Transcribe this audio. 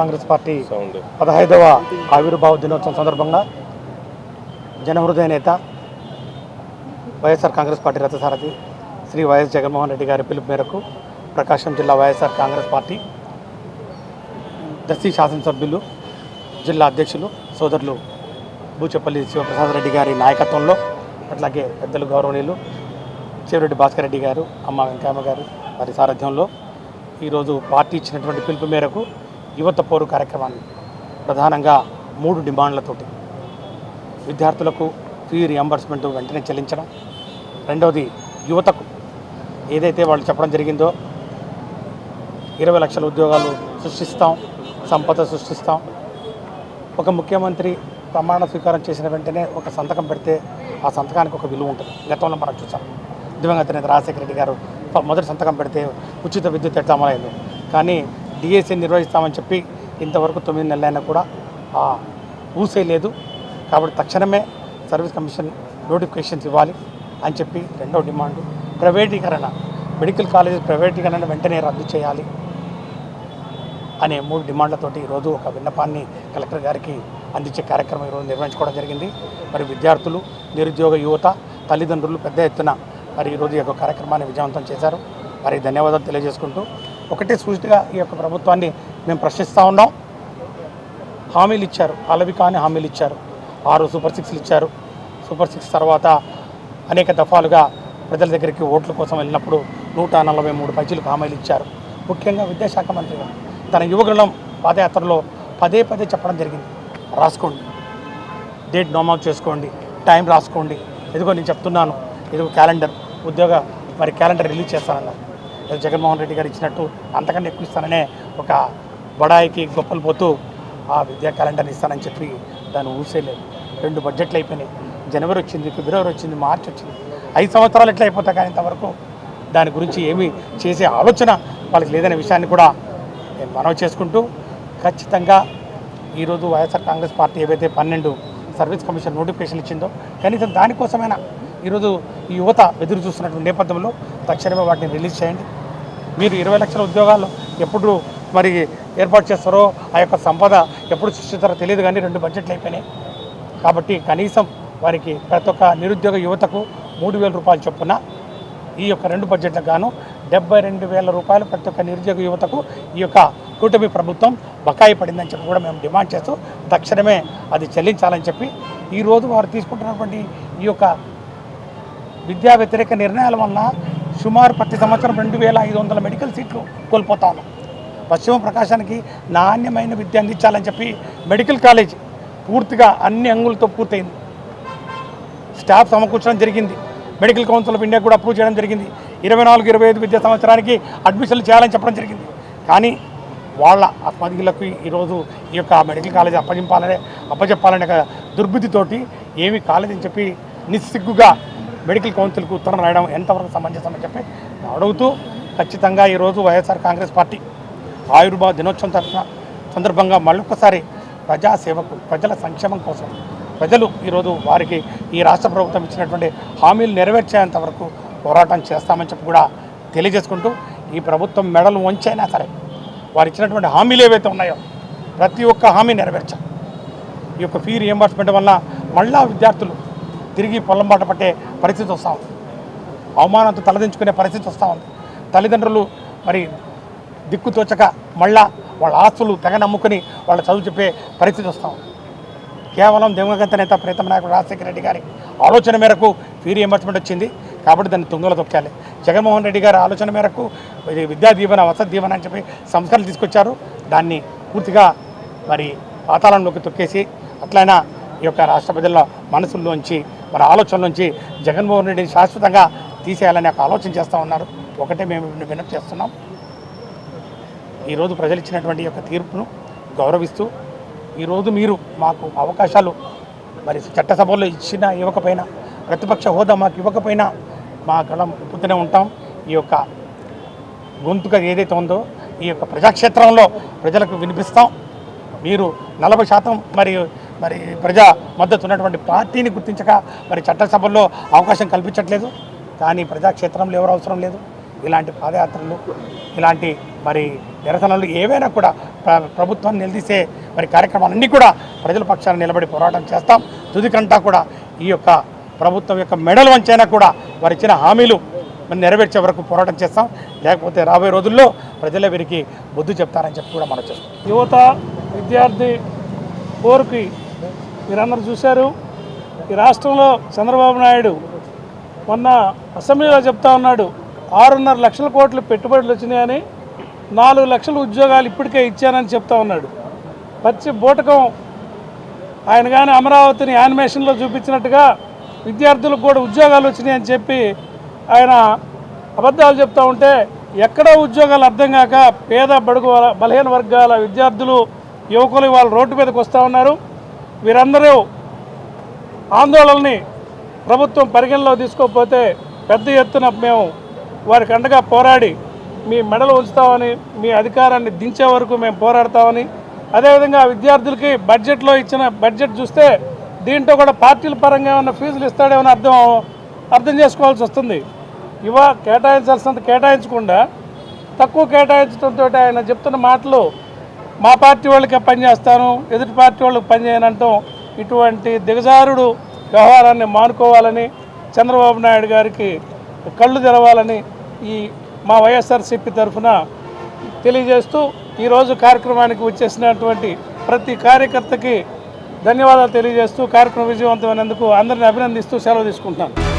Congress party పదహైదవ ఆవిర్భావ దినోత్సవం సందర్భంగా జనహృదయ నేత వైఎస్ఆర్ కాంగ్రెస్ పార్టీ రథసారథి శ్రీ వైఎస్ జగన్మోహన్ రెడ్డి గారి పిలుపు మేరకు ప్రకాశం జిల్లా వైఎస్ఆర్ కాంగ్రెస్ పార్టీ దస్తీ శాసనసభ్యులు జిల్లా అధ్యక్షులు సోదరులు బూచపల్లి శివప్రసాద్ రెడ్డి గారి నాయకత్వంలో అట్లాగే పెద్దలు గౌరవనీయులు చెవిరెడ్డి భాస్కర్ రెడ్డి గారు అమ్మ వెంకయ్య గారు వారి సారథ్యంలో ఈరోజు పార్టీ ఇచ్చినటువంటి పిలుపు మేరకు యువత పోరు కార్యక్రమాన్ని ప్రధానంగా మూడు డిమాండ్లతోటి విద్యార్థులకు ఫీ రియంబర్స్మెంట్ వెంటనే చెల్లించడం. రెండవది యువతకు ఏదైతే వాళ్ళు చెప్పడం జరిగిందో ఇరవై లక్షల ఉద్యోగాలు సృష్టిస్తాం సంపద సృష్టిస్తాం. ఒక ముఖ్యమంత్రి ప్రమాణ స్వీకారం చేసిన వెంటనే ఒక సంతకం పెడితే ఆ సంతకానికి ఒక విలువ ఉంటుంది. గతంలో మనం చూసాం. దివంగత నేత రాజశేఖర రెడ్డి గారు మొదటి సంతకం పెడితే ఉచిత విద్యుత్ ఎట్లా అమలైంది? కానీ డిఎస్సి నిర్వహిస్తామని చెప్పి ఇంతవరకు తొమ్మిది నెలలైనా కూడా ఊసే లేదు కాబట్టి తక్షణమే సర్వీస్ కమిషన్ నోటిఫికేషన్స్ ఇవ్వాలి అని చెప్పి రెండో డిమాండు. ప్రైవేటీకరణ మెడికల్ కాలేజ్ ప్రైవేటీకరణ వెంటనే రద్దు చేయాలి అనే మూడు డిమాండ్లతోటి ఈరోజు ఒక విన్నపాన్ని కలెక్టర్ గారికి అందించే కార్యక్రమం ఈరోజు నిర్వహించుకోవడం జరిగింది. మరి విద్యార్థులు నిరుద్యోగ యువత తల్లిదండ్రులు పెద్ద ఎత్తున మరి ఈరోజు ఈ యొక్క కార్యక్రమాన్ని విజయవంతం చేశారు. మరి ధన్యవాదాలు తెలియజేసుకుంటూ ఒకటే సూచిగా ఈ యొక్క ప్రభుత్వాన్ని మేము ప్రశ్నిస్తూ ఉన్నాం. హామీలు ఇచ్చారు. అలవి కాని హామీలు ఇచ్చారు. ఆరు సూపర్ సిక్స్లు ఇచ్చారు. సూపర్ సిక్స్ తర్వాత అనేక దఫాలుగా ప్రజల దగ్గరికి ఓట్ల కోసం వెళ్ళినప్పుడు నూట నలభై మూడు పైచీలకు హామీలు ఇచ్చారు. ముఖ్యంగా విద్యాశాఖ మంత్రి గారు తన యువగణం పాదయాత్రలో పదే పదే చెప్పడం జరిగింది. రాసుకోండి. డేట్ నోమౌట్ చేసుకోండి. టైం రాసుకోండి. ఇదిగో నేను చెప్తున్నాను. ఇదిగో క్యాలెండర్. ఉద్యోగ మరి క్యాలెండర్ రిలీజ్ చేస్తానన్నారు. జగన్మోహన్ రెడ్డి గారు ఇచ్చినట్టు అంతకన్నా ఎక్కువ ఇస్తాననే ఒక బడాయికి గొప్పలు పోతూ ఆ విద్యా క్యాలెండర్ని ఇస్తానని చెప్పి దాన్ని ఊసేయలేదు రెండు బడ్జెట్లు అయిపోయినాయి. జనవరి వచ్చింది ఫిబ్రవరి వచ్చింది మార్చి వచ్చింది. ఐదు సంవత్సరాలు ఎట్లా అయిపోతా కానీ ఇంతవరకు దాని గురించి ఏమీ చేసే ఆలోచన వాళ్ళకి లేదనే విషయాన్ని కూడా నేను మనవి చేసుకుంటూ ఖచ్చితంగా ఈరోజు వైఎస్ఆర్ కాంగ్రెస్ పార్టీ ఏవైతే పన్నెండు సర్వీస్ కమిషన్ నోటిఫికేషన్ ఇచ్చిందో కనీసం దానికోసమైనా ఈరోజు ఈ యువత ఎదురు చూస్తున్నటువంటి నేపథ్యంలో తక్షణమే వాటిని రిలీజ్ చేయండి. మీరు ఇరవై లక్షల ఉద్యోగాలు ఎప్పుడు మరి ఏర్పాటు చేస్తారో ఆ యొక్క సంపద ఎప్పుడు సృష్టిస్తారో తెలియదు కానీ రెండు బడ్జెట్లు అయిపోయినాయి. కాబట్టి కనీసం వారికి ప్రతి ఒక్క నిరుద్యోగ యువతకు మూడు వేల రూపాయలు చొప్పున ఈ యొక్క రెండు బడ్జెట్లకు గాను డెబ్బై రెండు వేల రూపాయలు ప్రతి ఒక్క నిరుద్యోగ యువతకు ఈ యొక్క కూటమి ప్రభుత్వం బకాయి పడిందని చెప్పి కూడా మేము డిమాండ్ చేస్తూ తక్షణమే అది చెల్లించాలని చెప్పి ఈరోజు వారు తీసుకుంటున్నటువంటి ఈ యొక్క విద్యా వ్యతిరేక నిర్ణయాల వలన సుమారు ప్రతి సంవత్సరం రెండు వేల ఐదు వందల మెడికల్ సీట్లు కోల్పోతా ఉన్నాం పశ్చిమ ప్రకాశానికి నాణ్యమైన విద్య అందించాలని చెప్పి మెడికల్ కాలేజ్ పూర్తిగా అన్ని అంగులతో పూర్తయింది. స్టాఫ్ సమకూర్చడం జరిగింది. మెడికల్ కౌన్సిల్ ఆఫ్ ఇండియా కూడా అప్రూవ్ చేయడం జరిగింది. ఇరవై నాలుగు ఇరవై ఐదు విద్యా సంవత్సరానికి అడ్మిషన్లు చేయాలని చెప్పడం జరిగింది. కానీ వాళ్ళ అస్మదిగులకు ఈరోజు ఈ యొక్క మెడికల్ కాలేజ్ అప్పజింపాలనే అప్పచెప్పాలనే ఒక దుర్బుద్ధితోటి ఏమి కాలేదని చెప్పి నిస్సిగ్గుగా మెడికల్ కౌన్సిల్కి ఉత్తరం రాయడం ఎంతవరకు సమంజసం అని చెప్పి అడుగుతూ ఖచ్చితంగా ఈరోజు వైఎస్ఆర్ కాంగ్రెస్ పార్టీ ఆయుర్భావ దినోత్సవం తరఫున సందర్భంగా మళ్ళొక్కసారి ప్రజాసేవకు ప్రజల సంక్షేమం కోసం ప్రజలు ఈరోజు వారికి ఈ రాష్ట్ర ప్రభుత్వం ఇచ్చినటువంటి హామీలు నెరవేర్చేంత వరకు పోరాటం చేస్తామని చెప్పి కూడా తెలియజేసుకుంటూ ఈ ప్రభుత్వం మెడలు వంచైనా సరే వారు ఇచ్చినటువంటి హామీలు ఏవైతే ఉన్నాయో ప్రతి ఒక్క హామీ నెరవేర్చాం ఈ యొక్క ఫీ రియంబర్స్మెంట్ వల్ల మళ్ళా విద్యార్థులు తిరిగి పొలం బాట పట్టే పరిస్థితి వస్తూ ఉంది. అవమానంతో తలదించుకునే పరిస్థితి వస్తూ ఉంది. తల్లిదండ్రులు మరి దిక్కు తోచక మళ్ళా వాళ్ళ ఆస్తులు తెగ నమ్ముకుని వాళ్ళ చదువు చెప్పే పరిస్థితి వస్తూ ఉంది. కేవలం దివంగత నేత ప్రీతమ నాయకుడు రాజశేఖర రెడ్డి గారి ఆలోచన మేరకు ఫీ రియంబర్స్మెంట్ వచ్చింది. కాబట్టి దాన్ని తుంగలో తొక్కాలి జగన్మోహన్ రెడ్డి గారి ఆలోచన మేరకు ఇది విద్యా దీవెన వసతి దీవెన అని చెప్పి సంస్కరణలు తీసుకొచ్చారు. దాన్ని పూర్తిగా మరి పాతాళంలోకి తొక్కేసి అట్లయినా ఈ యొక్క రాష్ట్ర ప్రజల మనసుల్లోంచి మన ఆలోచన నుంచి జగన్మోహన్ రెడ్డిని శాశ్వతంగా తీసేయాలని ఒక ఆలోచన చేస్తూ ఉన్నారు. ఒకటే మేము వినతి చేస్తున్నాం. ఈరోజు ప్రజలు ఇచ్చినటువంటి యొక్క తీర్పును గౌరవిస్తూ ఈరోజు మీరు మాకు అవకాశాలు మరి చట్టసభలో ఇచ్చిన ఇవ్వకపోయినా ప్రతిపక్ష హోదా మాకు ఇవ్వకపోయినా మా గళం ఉప్పుతూనే ఉంటాం. ఈ యొక్క గొంతుక ఏదైతే ఉందో ఈ యొక్క ప్రజాక్షేత్రంలో ప్రజలకు వినిపిస్తాం. మీరు నలభై శాతం మరియు మరి ప్రజా మద్దతు ఉన్నటువంటి పార్టీని గుర్తించక మరి చట్టసభల్లో అవకాశం కల్పించట్లేదు. కానీ ప్రజాక్షేత్రంలో ఎవరు అవసరం లేదు. ఇలాంటి పాదయాత్రలు ఇలాంటి మరి నిరసనలు ఏవైనా కూడా ప్రభుత్వాన్ని నిలదీసే మరి కార్యక్రమాలన్నీ కూడా ప్రజల పక్షాన నిలబడి పోరాటం చేస్తాం. తుదికంటా కూడా ఈ యొక్క ప్రభుత్వం యొక్క మెడల్ వంచైనా కూడా వారు ఇచ్చిన హామీలు మరి నెరవేర్చే వరకు పోరాటం చేస్తాం. లేకపోతే రాబోయే రోజుల్లో ప్రజలే వీరికి బుద్ధి చెప్తారని చెప్పి కూడా మనం చేస్తాం యువత విద్యార్థి కోరుకి మీరందరూ చూశారు. ఈ రాష్ట్రంలో చంద్రబాబు నాయుడు మొన్న అసెంబ్లీలో చెప్తా ఉన్నాడు ఆరున్నర లక్షల కోట్లు పెట్టుబడులు వచ్చినాయని నాలుగు లక్షల ఉద్యోగాలు ఇప్పటికే ఇచ్చానని చెప్తా ఉన్నాడు. పచ్చి బూటకం ఆయన కానీ అమరావతిని యానిమేషన్లో చూపించినట్టుగా విద్యార్థులకు కూడా ఉద్యోగాలు వచ్చినాయని చెప్పి ఆయన అబద్ధాలు చెప్తా ఉంటే ఎక్కడో ఉద్యోగాలు అర్థం కాక పేద బడుగు బలహీన వర్గాల విద్యార్థులు యువకులు వాళ్ళ రోడ్డు మీదకి వస్తూ ఉన్నారు. వీరందరూ ఆందోళనని ప్రభుత్వం పరిగణలో తీసుకోకపోతే పెద్ద ఎత్తున మేము వారికి అండగా పోరాడి మీ మెడలు ఉంచుతామని మీ అధికారాన్ని దించే వరకు మేము పోరాడతామని అదేవిధంగా విద్యార్థులకి బడ్జెట్లో ఇచ్చిన బడ్జెట్ చూస్తే దీంట్లో కూడా పార్టీల పరంగా ఏమైనా ఫీజులు ఇస్తాడేమని అర్థం అర్థం చేసుకోవాల్సి వస్తుంది. ఇవ కేటాయించాల్సినంత కేటాయించకుండా తక్కువ కేటాయించడంతో ఆయన చెప్తున్న మాటలు మా పార్టీ వాళ్ళకే పనిచేస్తాను ఎదుటి పార్టీ వాళ్ళకి పనిచేయనంటాం ఇటువంటి దిగజారుడు వ్యవహారాన్ని మానుకోవాలని చంద్రబాబు నాయుడు గారికి కళ్ళు తెరవాలని ఈ మా వైఎస్ఆర్సీపీ తరఫున తెలియజేస్తూ ఈరోజు కార్యక్రమానికి వచ్చేసినటువంటి ప్రతి కార్యకర్తకి ధన్యవాదాలు తెలియజేస్తూ కార్యక్రమం విజయవంతమైనందుకు అందరిని అభినందిస్తూ సెలవు తీసుకుంటాను.